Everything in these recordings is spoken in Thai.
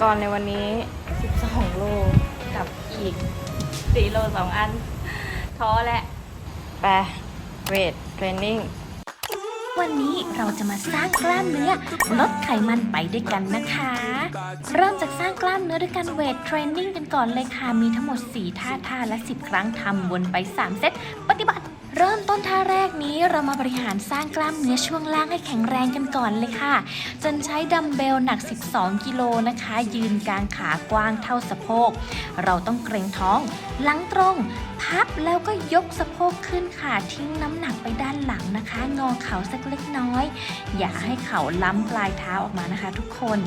กรณ์ในวันนี้ 12 โลกับอีก 4 โล 2 อัน ท้อแหละไปเวทเทรนนิ่งวันนี้เราจะมาสร้างกล้ามเนื้อลดไขมันไปด้วยกันนะคะ เริ่มจากสร้างกล้ามเนื้อด้วยการเวทเทรนนิ่งกันก่อนเลยค่ะ มีทั้งหมด 4 ท่าท่าและ 10 ครั้งทำวนไป 3 เซตปฏิบัติ เริ่มต้นท่าแรกนี้เรามาบริหารสร้างกล้ามเนื้อช่วงล่างให้แข็งแรงกันก่อนเลยค่ะจนใช้ดัมเบลหนัก 12 กิโลนะคะ ยืนกลางขากว้างเท่าสะโพก เราต้องเกรงท้อง หลังตรง พับแล้วก็ยกสะโพกขึ้นค่ะ ทิ้งน้ำหนักไปด้านหลังนะคะ งอเข่าสักเล็กน้อย อย่าให้เข่าล้ำปลายเท้าออกมานะคะ ทุกคน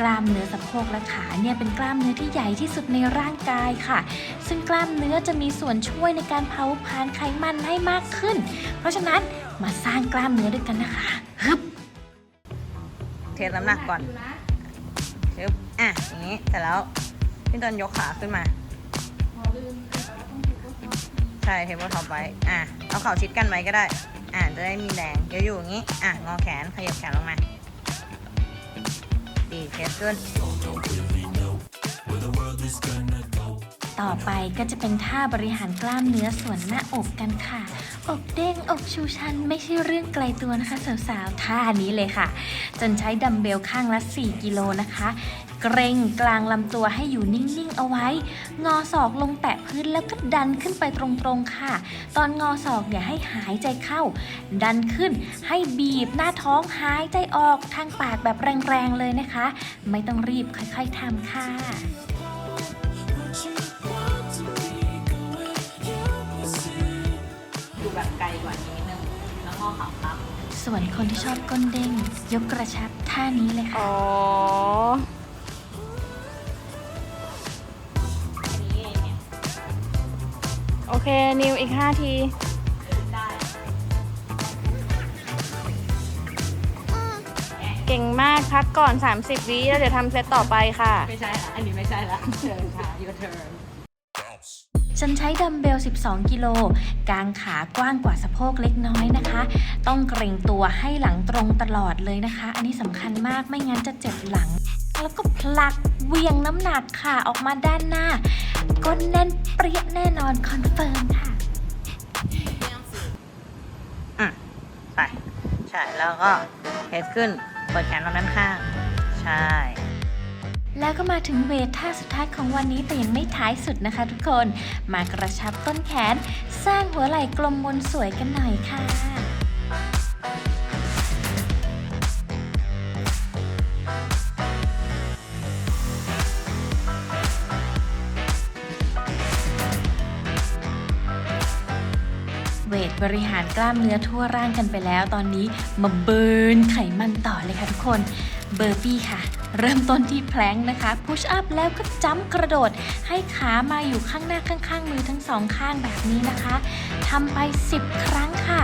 กล้ามเนื้อสะโพกและขาเนี่ยเป็นกล้ามเนื้อที่ใหญ่ที่สุดในร่างกายค่ะ ซึ่งกล้ามเนื้อจะมีส่วนช่วยในการเผาผลาญไขมันให้มากขึ้น เพราะฉะนั้นมาสร้างกล้ามเนื้อด้วยกันนะคะฮึบเทน้ำหนักก่อนชึบอะอย่างนี้เสร็จแล้วพี่ต้นยกขาขึ้นมาใช่เทเบิลท็อปไว้ อะ เอาเข่าชิดกันไว้ก็ได้ อะ จะได้มีแรงเดี๋ยวอยู่อย่างนี้ อะ งอแขน ขยับแขนลงมา ดีเทสขึ้น ต่อไปก็จะเป็นท่าบริหารกล้ามเนื้อส่วนหน้าอกกันค่ะ อกเด้งอกชูชันไม่ใช่เรื่องไกลตัวนะคะสาวๆ ท่านี้เลยค่ะ จนใช้ดัมเบลข้างละ 4 กิโลนะคะ เกรงกลางลำตัวให้อยู่นิ่ง ๆ เอาไว้ งอศอกลงแตะพื้นแล้วก็ดันขึ้นไปตรง ๆ ค่ะ ตอนงอศอกเนี่ยให้หายใจเข้า ดันขึ้นให้บีบหน้าท้องหายใจออกทางปากแบบแรง ๆ เลยนะคะ ไม่ต้องรีบค่อย ๆทำค่ะดูแบบไกลกว่านี้นิดนึงแล้วข้อขาพับส่วนคนที่ชอบก้นเด้งยกกระชับท่านี้เลยค่ะ อ๋ออั โอเค นิวอีก 5 ทีได้เก่งมากพักก่อน 30 วิแล้วเดี๋ยวทำเซตต่อไปค่ะ ไม่ใช่ละอันนี้ไม่ใช่ละเชิญค่ะ your turn ฉันใช้ดัมเบล 12 กิโล กางขากว้างกว่าสะโพกเล็กน้อยนะคะ ต้องเกรงตัวให้หลังตรงตลอดเลยนะคะ อันนี้สำคัญมากไม่งั้นจะเจ็บหลัง แล้วก็ผลักเหวียงน้ำหนักค่ะออกมาด้านหน้า ก้นแน่นเปรี้ยแน่นอนคอนเฟิร์มค่ะ อืมไปใช่ แล้วก็เทสขึ้น เปิดแขนลงด้านข้าง ใช่ แล้วก็มาถึงเวทท่าสุดท้ายของวันนี้แต่ยังไม่ท้ายสุดนะคะทุกคน มากระชับต้นแขน สร้างหัวไหล่กลมมนสวยกันหน่อยค่ะ บริหารกล้ามเนื้อทั่วร่างกันไปแล้ว ตอนนี้มาเบิร์นไขมันต่อเลยค่ะทุกคนเบอร์ปี้ค่ะ เริ่มต้นที่แพลงนะคะพุชอัพแล้วก็จัมป์กระโดด ให้ขามาอยู่ข้างหน้าข้างๆ มือทั้งสองข้างแบบนี้นะคะทำไป 10 ครั้งค่ะ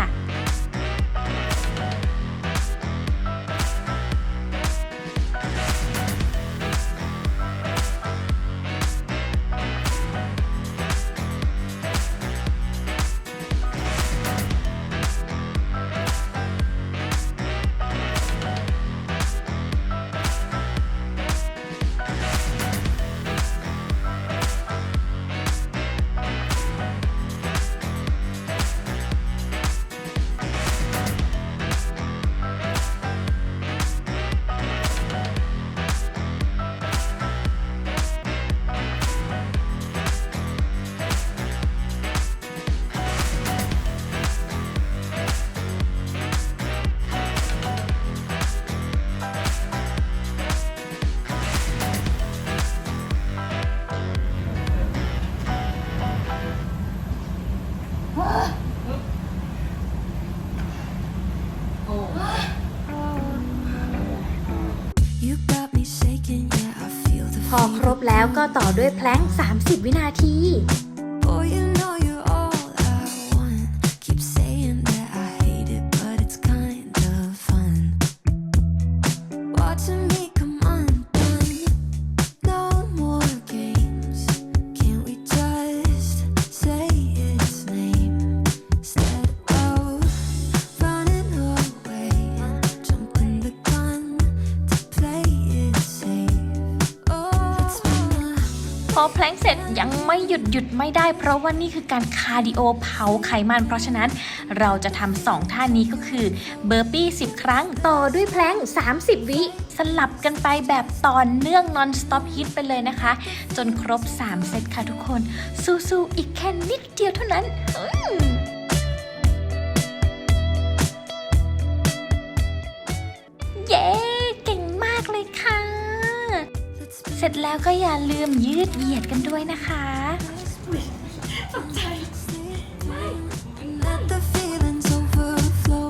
พอครบแล้วก็ต่อด้วยแพลง 30 วินาที ไม่หยุดหยุดไม่ได้ เพราะว่านี่คือการคาร์ดิโอเผาไขมัน เพราะฉะนั้นเราจะทำสองท่านี้ก็คือเบอร์ปี้ 10 ครั้ง ต่อด้วยแพลง 30 วิสลับกันไปแบบต่อนเนื่อง non stop hit ไปเลยนะคะ จนครบ 3 เซตค่ะทุกคน สู้ๆอีกแค่นิดเดียวเท่านั้น แล้วก็อย่าลืมยืดเหยียดกันด้วยนะคะ Let the feelings overflow.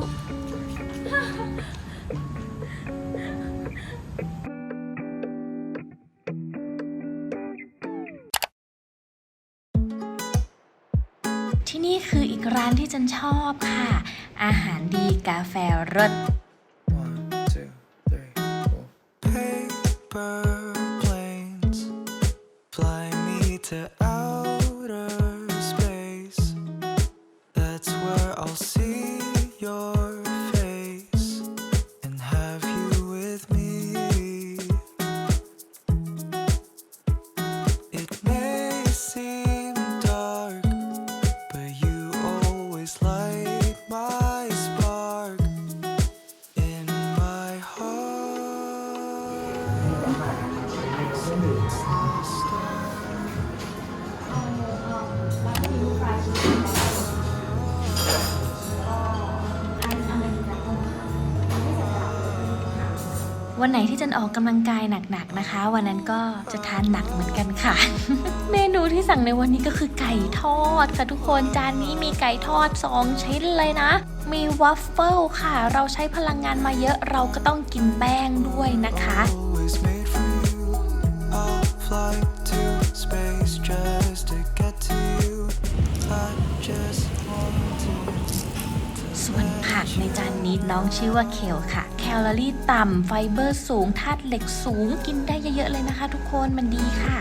ที่นี่คืออีกร้านที่ฉันชอบค่ะ อาหารดีกาแฟรส One, two, three, four. Paper to outer space. That's where I'll see วันไหนที่จันออกกำลังกายหนักๆนะคะ วันนั้นก็จะทานหนักเหมือนกันค่ะ เมนูที่สั่งในวันนี้ก็คือไก่ทอดค่ะทุกคนจานนี้มีไก่ทอด 2 ชิ้นเลยนะ มีวัฟเฟิลค่ะ เราใช้พลังงานมาเยอะเราก็ต้องกินแป้งด้วยนะคะ ในจานนี้น้องชื่อว่าเคลค่ะ แคลอรี่ต่ำไฟเบอร์สูงธาตุเหล็กสูงกินได้เยอะๆเลยนะคะ ทุกคนมันดีค่ะ